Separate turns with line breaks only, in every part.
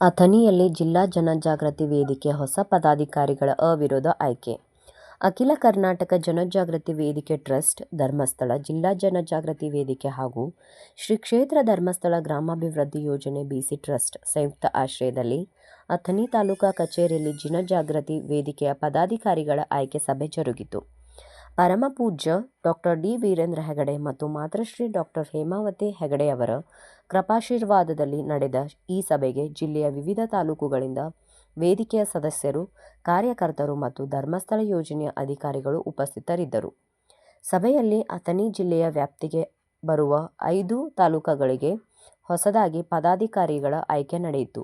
ಅಥಣಿಯಲ್ಲಿ ಜಿಲ್ಲಾ ಜನಜಾಗೃತಿ ವೇದಿಕೆ ಹೊಸ ಪದಾಧಿಕಾರಿಗಳ ಅವಿರೋಧ ಆಯ್ಕೆ. ಅಖಿಲ ಕರ್ನಾಟಕ ಜನಜಾಗೃತಿ ವೇದಿಕೆ ಟ್ರಸ್ಟ್, ಧರ್ಮಸ್ಥಳ ಜಿಲ್ಲಾ ಜನಜಾಗೃತಿ ವೇದಿಕೆ ಹಾಗೂ ಶ್ರೀ ಕ್ಷೇತ್ರ ಧರ್ಮಸ್ಥಳ ಗ್ರಾಮಾಭಿವೃದ್ಧಿ ಯೋಜನೆ ಬಿಸಿ ಟ್ರಸ್ಟ್ ಸಂಯುಕ್ತ ಆಶ್ರಯದಲ್ಲಿ ಅಥಣಿ ತಾಲೂಕಾ ಕಚೇರಿಯಲ್ಲಿ ಜನಜಾಗೃತಿ ವೇದಿಕೆಯ ಪದಾಧಿಕಾರಿಗಳ ಆಯ್ಕೆ ಸಭೆ ಜರುಗಿತು. ಪರಮಪೂಜ್ಯ ಡಾಕ್ಟರ್ ಡಿ. ವೀರೇಂದ್ರ ಹೆಗಡೆ ಮತ್ತು ಮಾತೃಶ್ರೀ ಡಾಕ್ಟರ್ ಹೇಮಾವತಿ ಹೆಗಡೆಯವರ ಕೃಪಾಶೀರ್ವಾದದಲ್ಲಿ ನಡೆದ ಈ ಸಭೆಗೆ ಜಿಲ್ಲೆಯ ವಿವಿಧ ತಾಲೂಕುಗಳಿಂದ ವೇದಿಕೆಯ ಸದಸ್ಯರು, ಕಾರ್ಯಕರ್ತರು ಮತ್ತು ಧರ್ಮಸ್ಥಳ ಯೋಜನೆಯ ಅಧಿಕಾರಿಗಳು ಉಪಸ್ಥಿತರಿದ್ದರು. ಸಭೆಯಲ್ಲಿ ಅಥಣಿ ಜಿಲ್ಲೆಯ ವ್ಯಾಪ್ತಿಗೆ ಬರುವ ಐದು ತಾಲೂಕುಗಳಿಗೆ ಹೊಸದಾಗಿ ಪದಾಧಿಕಾರಿಗಳ ಆಯ್ಕೆ ನಡೆಯಿತು.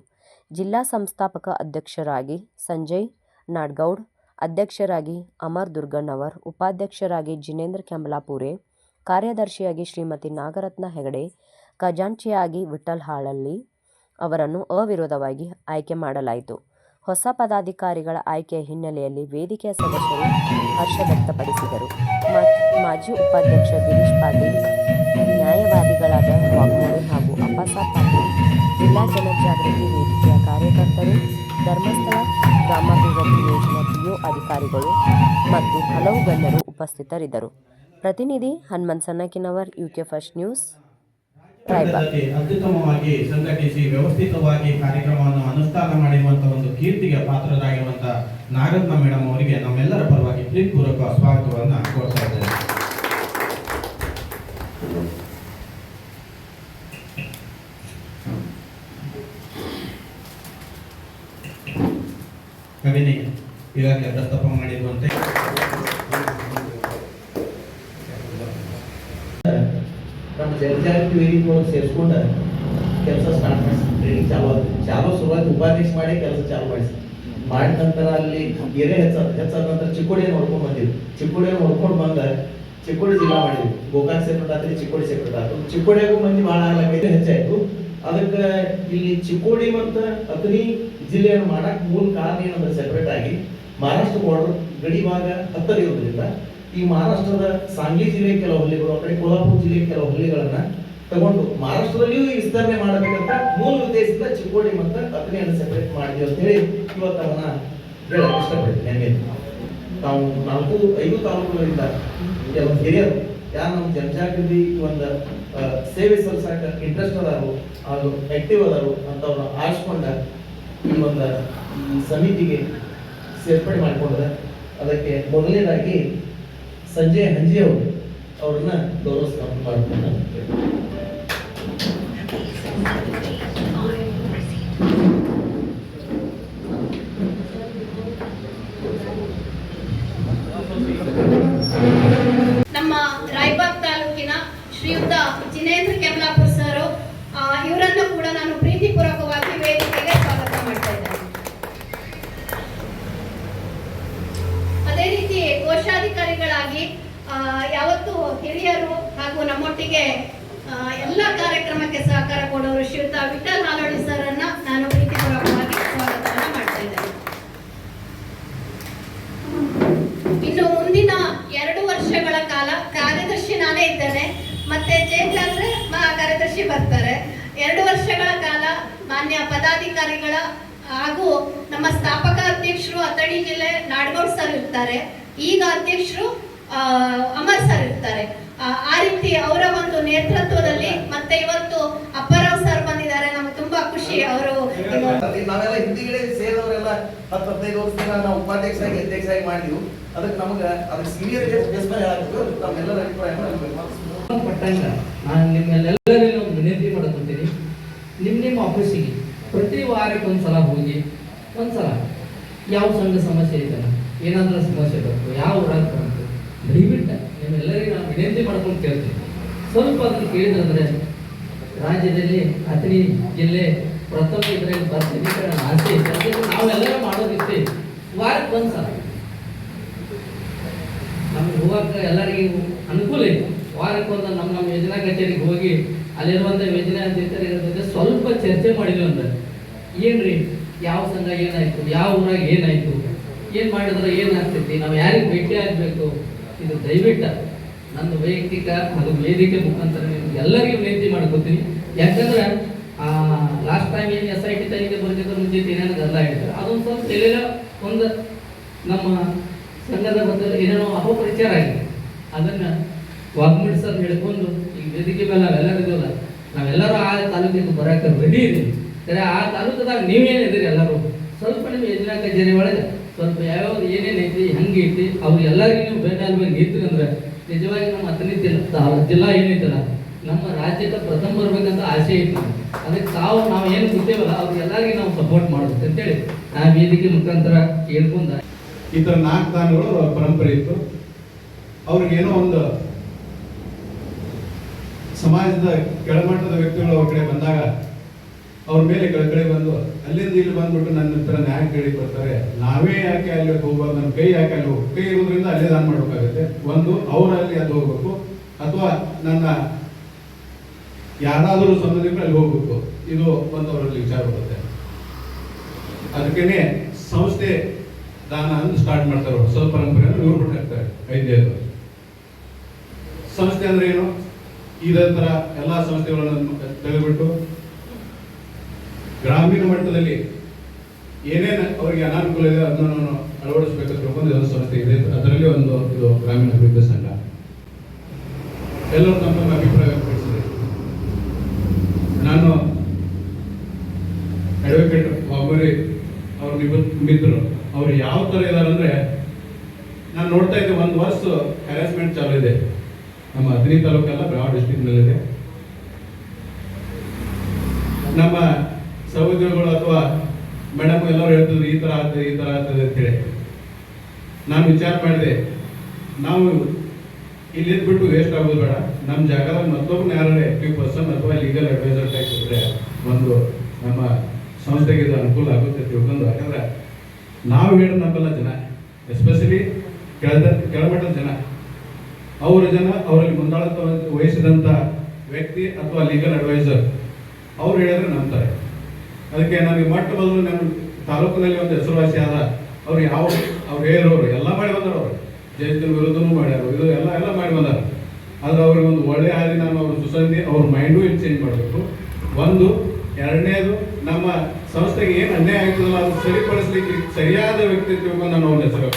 ಜಿಲ್ಲಾ ಸಂಸ್ಥಾಪಕ ಅಧ್ಯಕ್ಷರಾಗಿ ಸಂಜಯ್ ನಾಡ್ಗೌಡ್, ಅಧ್ಯಕ್ಷರಾಗಿ ಅಮರ್ ದುರ್ಗಣ್ಣವರ್ ಉಪಾಧ್ಯಕ್ಷರಾಗಿ ಜಿನೇಂದ್ರ ಕೆಂಬಲಾಪುರೆ ಕಾರ್ಯದರ್ಶಿಯಾಗಿ ಶ್ರೀಮತಿ ನಾಗರತ್ನ ಹೆಗಡೆ ಖಜಾಂಚಿಯಾಗಿ ವಿಠ್ಠಲ್ ಹಾಳಲ್ಲಿ ಅವರನ್ನು ಅವಿರೋಧವಾಗಿ ಆಯ್ಕೆ ಮಾಡಲಾಯಿತು. ಹೊಸ ಪದಾಧಿಕಾರಿಗಳ ಆಯ್ಕೆಯ ಹಿನ್ನೆಲೆಯಲ್ಲಿ ವೇದಿಕೆಯ ಸದಸ್ಯರು ಹರ್ಷ ವ್ಯಕ್ತಪಡಿಸಿದರು. ಮಾಜಿ ಉಪಾಧ್ಯಕ್ಷ ಗಿರೀಶ್ ಪಾಟೀಲ್, ನ್ಯಾಯವಾದಿಗಳಾದ ವಾಗ್ಮೋಳಿ ಹಾಗೂ ಅಪ್ಪಾಸಾ ಪಾಟೀಲ್, ಜಿಲ್ಲಾ ಜನಜಾಗೃತಿ ವೇದಿಕೆಯ ಕಾರ್ಯಕರ್ತರು, ಧರ್ಮಸ್ಥಳ ಗ್ರಾಮಾಭಿವೃದ್ಧಿ ಯೋಜನೆ ಪಿಒ ಅಧಿಕಾರಿಗಳು ಮತ್ತು ಹಲವು ಗಣ್ಯರು ಉಪಸ್ಥಿತರಿದ್ದರು. ಪ್ರತಿನಿಧಿ Hanumant Sannakinavar UK first news.
ಅತ್ಯುತ್ತಮವಾಗಿ ಸಂಘಟಿಸಿ ವ್ಯವಸ್ಥಿತವಾಗಿ ಕಾರ್ಯಕ್ರಮವನ್ನು ಅನುಷ್ಠಾನ ಮಾಡಿರುವಂತಹ ಒಂದು ಕೀರ್ತಿಗೆ ಪಾತ್ರರಾಗಿರುವಂತಹ ನಾಗರತ್ನ ಮೇಡಮ್ ಅವರಿಗೆ ನಮ್ಮೆಲ್ಲರ ಪರವಾಗಿ ಪ್ರೀತಿಪೂರ್ವಕ ಸ್ವಾಗತವನ್ನ ಕೋರ್ತಾ ಇದ್ದೇನೆ. ಕವಿನಿ ಈಗಾಗಲೇ ಪ್ರಸ್ತಾಪ ಮಾಡಿರುವಂತೆ
ಜನಜಾಗೃತಿ ವೇದಿಕೆ ಒಳಗೆ ಸೇರಿಸ್ಕೊಂಡು ಕೆಲಸ ಸ್ಟಾರ್ಟ್ ಮಾಡಿಸಿ ಟ್ರೈನಿಂಗ್ ಚಾಲು ಆಯ್ತು ಚಾಲು ಶುರುವಾಯ್ತು, ಉಪಾಧ್ಯಕ್ಷ ಮಾಡಿ ಕೆಲಸ ಚಾಲು ಮಾಡಿಸಿ. ಮಾಡಿದ ನಂತರ ಅಲ್ಲಿ ಏನೇ ಹೆಚ್ಚ, ಹೆಚ್ಚಾದ ನಂತರ ಚಿಕ್ಕೋಡಿ ನೋಡ್ಕೊಂಡು ಬಂದಿವಿ ಚಿಕ್ಕೋಡಿ ನೋಡ್ಕೊಂಡು ಬಂದ ಚಿಕ್ಕೋಡಿ ಜಿಲ್ಲಾ ಮಾಡಿದ್ವಿ ಗೋಕಾಕ್ ಆತ್ರಿ ಚಿಕ್ಕೋಡಿ ಸೆಕ್ರೆಟ್ ಆಯ್ತು ಚಿಕ್ಕೋಡಿಯಾಗೂ ಮಂದಿ ಭಾಳ ಆಗ್ಲಾಗೈತೆ ಹೆಚ್ಚಾಯ್ತು ಅದಕ್ಕೆ ಇಲ್ಲಿ ಚಿಕ್ಕೋಡಿ ಮತ್ತು ಅಥಣಿ ಜಿಲ್ಲೆಯನ್ನು ಮಾಡಕ್ಕೆ ಮೂಲ ಕಾರಣ ಏನಂದ್ರೆ ಸೆಪರೇಟ್ ಆಗಿ ಮಹಾರಾಷ್ಟ್ರ ಬಾರ್ಡರ್ ಗಡಿ ಭಾಗ ಹತ್ತಿರ ಈ ಮಹಾರಾಷ್ಟ್ರದ ಸಾಂಗ್ಲಿ ಜಿಲ್ಲೆ ಕೆಲವು ಹಳ್ಳಿಗಳು, ಆ ಕಡೆ ಕೊಲ್ಹಾಪುರ ಜಿಲ್ಲೆ ಕೆಲವು ಹಳ್ಳಿಗಳನ್ನ ತಗೊಂಡು ಮಹಾರಾಷ್ಟ್ರದಲ್ಲಿಯೂ ಈ ವಿಸ್ತರಣೆ ಮಾಡಬೇಕಂತ ಮೂಲ ಉದ್ದೇಶದಿಂದ ಚಿಕ್ಕೋಡಿ ಮತ್ತು ಅಗ್ನಿಯನ್ನು ಸೆಪರೇಟ್ ಮಾಡಿದ್ವಿ ಅಂತ ಹೇಳಿ ಇವತ್ತು ಅವನ್ನ ಹೇಳಕ್ ಇಷ್ಟಪಡ್ತೀನಿ. ನಾವು ನಾಲ್ಕು, ಐದು ತಾಲೂಕುಗಳಿಂದ ಕೆಲವು ಹಿರಿಯರು, ಯಾರು ನಮ್ಮ ಜನಜಾಗೃತಿ ಒಂದು ಸೇವೆ ಸಲ್ಲಿಸಾಕ ಇಂಟ್ರೆಸ್ಟ್ ಅದಾರು ಅದು ಆಕ್ಟಿವ್ ಅದಾರು ಅಂತವ್ರನ್ನ ಆರಿಸ್ಕೊಂಡ ಈ ಒಂದು ಸಮಿತಿಗೆ ಸೇರ್ಪಡೆ ಮಾಡಿಕೊಂಡ್ರೆ ಅದಕ್ಕೆ ಮೊದಲನೇದಾಗಿ ಸಂಜಯ್ ಹಂಜಿ ಅವರು ಅವ್ರನ್ನ ಗೌರವ ಮಾಡ್ಕೊಂಡು
ನಮ್ಮ ರಾಯಬಾಗ್ ತಾಲೂಕಿನ ಶ್ರೀಯುತ ಜಿನೇಂದ್ರ ರೀತಿ ಕೋಶಾಧಿಕಾರಿಗಳಾಗಿ ಯಾವತ್ತು ಹಿರಿಯರು ಹಾಗೂ ನಮ್ಮೊಟ್ಟಿಗೆ ಎಲ್ಲ ಕಾರ್ಯಕ್ರಮಕ್ಕೆ ಸಹಕಾರ ಕೊಡೋರು ಶ್ರೀಯುತ ವಿಠಲ್ ಹಾಲೋಳಿ ಸರ್ ಅನ್ನ ನಾನು ಪ್ರೀತಿಪೂರ್ವಕವಾಗಿ ಸ್ವಾಗತವನ್ನು ಮಾಡ್ತಾ ಇದ್ದೇನೆ. ಇನ್ನು ಮುಂದಿನ ಎರಡು ವರ್ಷಗಳ ಕಾಲ ಕಾರ್ಯದರ್ಶಿ ನಾನೇ ಇದ್ದೇನೆ. ಮತ್ತೆ ಚೇಂಜ್ ಮಹಾ ಕಾರ್ಯದರ್ಶಿ ಬರ್ತಾರೆ. ಎರಡು ವರ್ಷಗಳ ಕಾಲ ಮಾನ್ಯ ಪದಾಧಿಕಾರಿಗಳ ಹಾಗೂ ನಮ್ಮ ಸ್ಥಾಪಕ ಅಧ್ಯಕ್ಷರು ಅಥಣಿ ಸರ್ ಇರ್ತಾರೆ. ಈಗ ಅಧ್ಯಕ್ಷರು ಆ, ಅಮರ್ ಸರ್ ಇರ್ತಾರೆ. ಆ, ಆ ರೀತಿ ಅವರ ಒಂದು ನೇತೃತ್ವದಲ್ಲಿ ಮತ್ತೆ ಇವತ್ತು ಅಪ್ಪರಾವ್ ಸರ್ ಬಂದಿದ್ದಾರೆ. ನಮ್ಗೆ ತುಂಬಾ ಖುಷಿ ಅವರು
ನಾವೆಲ್ಲ ಹಿಂದಿಗಡೆ ಸೇರಿದವರೆಲ್ಲ ಹತ್ತು ಹದಿನೈದು ವರ್ಷದಿಂದ ನಾವು ಉಪಾಧ್ಯಕ್ಷರಾಗಿ ಅಧ್ಯಕ್ಷರಾಗಿ ಮಾಡಿದ್ವು. ಅದಕ್ಕೆ ನಮಗೆ ಅದಕ್ಕೆ ಸೀನಿಯರ್ ಗೆಸ್ಟ್ ಹೇಳಬೇಕು ನಮ್ಮೆಲ್ಲರ ಅಭಿಪ್ರಾಯ
ಪಟ್ಟಂಗ ನಾನು ನಿಮ್ಮೆಲ್ಲರಿಗೂ ಒಂದು ವಿನಂತಿ ಮಾಡ್ಕೊತೀನಿ. ನಿಮ್ಮ ನಿಮ್ಮ ಆಫೀಸಿಗೆ ಪ್ರತಿ ವಾರಕ್ಕೆ ಒಂದ್ಸಲ ಹೋಗಿ ಒಂದ್ಸಲ ಯಾವ ಸಂಘ ಸಮಸ್ಯೆ ಇದೆ ಏನಾದ್ರೂ ಸಮಸ್ಯೆ ಬಂತು, ಯಾವ ಊರಾಗ ಬಂತು, ದಯವಿಟ್ಟು ನಿಮ್ಮೆಲ್ಲರಿಗೂ ನಾನು ವಿನಂತಿ ಮಾಡ್ಕೊಂಡು ಕೇಳ್ತೀನಿ. ಸ್ವಲ್ಪ ಅದನ್ನು ಕೇಳಿದ್ರೆ ರಾಜ್ಯದಲ್ಲಿ ಅತಿ ಜಿಲ್ಲೆ ಪ್ರಥಮ ಇದರಲ್ಲಿ ಬರ್ತೀನಿ ಆಸೆ ಇತ್ತು ನಾವೆಲ್ಲರೂ ಮಾಡೋದಿತ್ತು ವಾರಕ್ಕೆ ಒಂದು ಸಲ. ನಮ್ಗೆ ಹೋಗಕ್ಕೆ ಎಲ್ಲರಿಗೂ ಅನುಕೂಲ ಇದೆ. ವಾರಕ್ಕೊಂದು ನಮ್ಮ ನಮ್ಮ ಯೋಜನಾ ಕಚೇರಿಗೆ ಹೋಗಿ ಅಲ್ಲಿರುವಂಥ ಯೋಜನೆ ಅಂತ ಜೊತೆ ಸ್ವಲ್ಪ ಚರ್ಚೆ ಮಾಡಿದ್ವಿ ಅಂದ್ರೆ ಏನ್ರಿ? ಯಾವ ಸಂಘ ಏನಾಯ್ತು? ಯಾವ ಊರಾಗ ಏನಾಯ್ತು? ಏನ್ ಮಾಡಿದ್ರೆ ಏನಾಗ್ತೈತಿ? ನಾವು ಯಾರಿಗೆ ಭೇಟಿ ಆಗ್ಬೇಕು? ಇದು ದಯವಿಟ್ಟು ನನ್ನ ವೈಯಕ್ತಿಕ ಅದು ವೇದಿಕೆ ಮುಖಾಂತರ ಎಲ್ಲರಿಗೂ ವಿನಂತಿ ಮಾಡ್ಕೊತೀನಿ. ಯಾಕಂದ್ರೆ ಲಾಸ್ಟ್ ಟೈಮ್ ಏನು ಎಸ್ ಐ ಟಿ ತನಿಖೆ ಬರ್ತಿದ್ರು ಜೊತೆ ಏನೇನು ಗದ್ದಲ ಹೇಳಿದ್ರು ಅದೊಂದು ಸ್ವಲ್ಪ ಎಲ್ಲೆಲ್ಲ ಒಂದು ನಮ್ಮ ಸಂಘದ ಬಗ್ಗೆ ಏನೇನೋ ಅಪಪ್ರಚಾರ ಆಗಿದೆ. ಅದನ್ನು ವಾಗ್ಮಿಡ್ ಸರ್ ಹೇಳ್ಕೊಂಡು ಈಗ ವೇದಿಕೆ ಮೇಲೆ ನಾವೆಲ್ಲರಿಗೂ ಅಲ್ಲ ನಾವೆಲ್ಲರೂ ಆ ತಾಲೂಕಿಗೆ ಬರೋಕೆ ರೆಡಿ ಇದ್ದೀವಿ. ಸರಿ, ಆ ತಾಲೂಕದಾಗ ನೀವೇನಿದ್ದೀರಿ ಎಲ್ಲರೂ? ಸ್ವಲ್ಪ ನಿಮ್ಮ ಯೋಜನಾ ಕಚೇರಿ ಒಳಗೆ ಸ್ವಲ್ಪ ಯಾವ್ಯಾವ ಏನೇನು ಐತಿ, ಹೆಂಗೆ ಐತಿ, ಅವ್ರು ಎಲ್ಲರಿಗೂ ನೀವು ಭೇಟಿ ಆಗ್ಬೇಕು ಇತ್ತು ಅಂದ್ರೆ ನಿಜವಾಗಿ ನಮ್ಮ ಅತನಿ ಜಿಲ್ಲಾ ಏನೈತಲ್ಲ ನಮ್ಮ ರಾಜ್ಯದ ಪ್ರಥಮ ಬರ್ಬೇಕಂತ ಆಸೆ ಐತಿ ಅದಕ್ಕೆ ತಾವು ನಾವು ಏನು ಗೊತ್ತೇವಲ್ಲ ಅವ್ರಿಗೆಲ್ಲರಿಗೂ ನಾವು ಸಪೋರ್ಟ್ ಮಾಡ್ಬೇಕು ಅಂತೇಳಿ ಆ ವೇದಿಕೆ ಮುಖಾಂತರ ಕೇಳ್ಕೊಂಡ.
ಈ ಥರ ನಾಲ್ಕು ದಾನಗಳು ಪರಂಪರೆ ಇತ್ತು. ಅವ್ರಿಗೇನೋ ಒಂದು ಸಮಾಜದ ಕೆಳಮಟ್ಟದ ವ್ಯಕ್ತಿಗಳು ಅವ್ರ ಕಡೆ ಬಂದಾಗ ಅವ್ರ ಮೇಲೆ ಕಳ್ಕಡೆ ಬಂದು, ಅಲ್ಲಿಂದ ಇಲ್ಲಿ ಬಂದ್ಬಿಟ್ಟು ನನ್ನ ಹತ್ರ ನ್ಯಾಯ ಕೇಳಿ ಬರ್ತಾರೆ ನಾವೇ ಯಾಕೆ ಅಲ್ಲಿ ಹೋಗ್ಬಾರ್ದು? ನನ್ನ ಕೈ ಯಾಕೆ ಅಲ್ಲಿ ಹೋಗ್ಬೇಕು ಕೈ ಇರೋದ್ರಿಂದ ಅಲ್ಲೇ ನಾನು ಮಾಡ್ಬೇಕಾಗುತ್ತೆ. ಒಂದು, ಅವರಲ್ಲಿ ಅದು ಹೋಗ್ಬೇಕು. ಅಥವಾ ನನ್ನ ಯಾರಾದರೂ ಸಂಬಂಧಿಕರು ಅಲ್ಲಿ ಹೋಗ್ಬೇಕು. ಇದು ಒಂದು ಅವರಲ್ಲಿ ವಿಚಾರ ಬರುತ್ತೆ. ಅದಕ್ಕೇನೆ ಸಂಸ್ಥೆ ದಾನ ಅಂತ ಸ್ಟಾರ್ಟ್ ಮಾಡ್ತಾರೆ ಹೊಸ ಪರಂಪರೆಯನ್ನು ಇವ್ರು ಬಿಟ್ಟಾಕ್ತಾರೆ ವೈದ್ಯರು. ಸಂಸ್ಥೆ ಅಂದ್ರೆ ಏನು? ಇದರ ಎಲ್ಲಾ ಸಂಸ್ಥೆಗಳನ್ನು ತೆಗೆದುಬಿಟ್ಟು ಗ್ರಾಮೀಣ ಮಟ್ಟದಲ್ಲಿ ಏನೇನು ಅವರಿಗೆ ಅನಾನುಕೂಲ ಇದೆ ಅದನ್ನು ಅಳವಡಿಸಬೇಕಂತ ಒಂದು ಸಂಸ್ಥೆ ಇದೆ. ಅದರಲ್ಲಿ ಒಂದು ಇದು ಗ್ರಾಮೀಣ ಅಭಿವೃದ್ಧಿ ಸಂಘ. ಎಲ್ಲರೂ ತಮ್ಮ ಅಭಿಪ್ರಾಯ ವ್ಯಕ್ತಪಡಿಸಿದೆ. ನಾನು ಅಡ್ವೊಕೇಟ್ ಬಾಬರಿ ಅವ್ರ ಮಿತ್ರರು. ಅವ್ರು ಯಾವ ಥರ ಇದ್ದಾರೆ ಅಂದರೆ ನಾನು ನೋಡ್ತಾ ಇದ್ದೆ ಒಂದು ವರ್ಷ ಹ್ಯಾರಾಸ್ಮೆಂಟ್ ಚಾಲು ಇದೆ. ನಮ್ಮ ಹದಿನೈದು ತಾಲೂಕಲ್ಲ ಬೆಳಗಾವಿ ಡಿಸ್ಟಿಕ್ನಲ್ಲಿದೆ ನಮ್ಮ ಸಹೋದ್ಯೋಗಿಗಳು ಅಥವಾ ಮೇಡಮ್ ಎಲ್ಲರೂ ಹೇಳ್ತಿದ್ರು, ಈ ಥರ ಆಗ್ತದೆ, ಈ ಥರ ಆಗ್ತದೆ ಅಂತೇಳಿ ನಾನು ವಿಚಾರ ಮಾಡಿದೆ. ನಾವು ಇಲ್ಲಿ ಬಿಟ್ಟು ವೇಸ್ಟ್ ಆಗೋದು ಬೇಡ. ನಮ್ಮ ಜಾಗದಾಗ ಮತ್ತೊಬ್ಬ ಯಾರೇ ಆಕ್ಟಿವ್ ಪರ್ಸನ್ ಅಥವಾ ಲೀಗಲ್ ಅಡ್ವೈಸರ್ ಇದ್ರೆ ಒಂದು ನಮ್ಮ ಸಂಸ್ಥೆಗೆ ಇದು ಅನುಕೂಲ ಆಗುತ್ತೆ ತಿಳ್ಕೊಂಡು, ಯಾಕಂದ್ರೆ ನಾವು ಹೇಳಿ ನಂಬಲ್ಲ ಜನ. ಎಸ್ಪೆಷಲಿ ಕೆಳದ, ಕೆಳಮಟ್ಟದ ಜನ. ಅವರ ಜನ ಅವರಲ್ಲಿ ಮುಂದಾಳತ್ವ ವಹಿಸಿದಂಥ ವ್ಯಕ್ತಿ ಅಥವಾ ಲೀಗಲ್ ಅಡ್ವೈಸರ್ ಅವ್ರು ಹೇಳಿದ್ರೆ ನಂಬ್ತಾರೆ. ಅದಕ್ಕೆ ನಮಗೆ ಮೊಟ್ಟ ಮೊದಲು ನಮ್ಮ ತಾಲೂಕಿನಲ್ಲಿ ಒಂದು ಹೆಸರುವಾಸಿ ಆದ ಅವ್ರು ಯಾವ ಅವ್ರು ಹೇಳೋರು, ಎಲ್ಲ ಮಾಡಿ ಬಂದರು ಅವರು. ಜಯಂತಿನ ವಿರುದ್ಧನೂ ಮಾಡ್ಯಾರು, ಇದು ಎಲ್ಲ ಎಲ್ಲ ಮಾಡಿ ಬಂದಾರ. ಆದ್ರೆ ಅವ್ರಿಗೆ ಒಂದು ಒಳ್ಳೆ ಹಾದಿ ನಾನು ಅವ್ರ ಸುಸಂಧಿ ಅವ್ರ ಮೈಂಡು ಇಲ್ಲಿ ಚೇಂಜ್ ಮಾಡಬೇಕು. ಒಂದು, ಎರಡನೇದು, ನಮ್ಮ ಸಂಸ್ಥೆಗೆ ಏನು ಅನ್ಯಾಯ ಆಗ್ತದಲ್ಲ ಅದು ಸರಿಪಡಿಸ್ಲಿಕ್ಕೆ ಸರಿಯಾದ ವ್ಯಕ್ತಿತ್ವವನ್ನು ನಾನು ಅವ್ರ ಹೆಸರು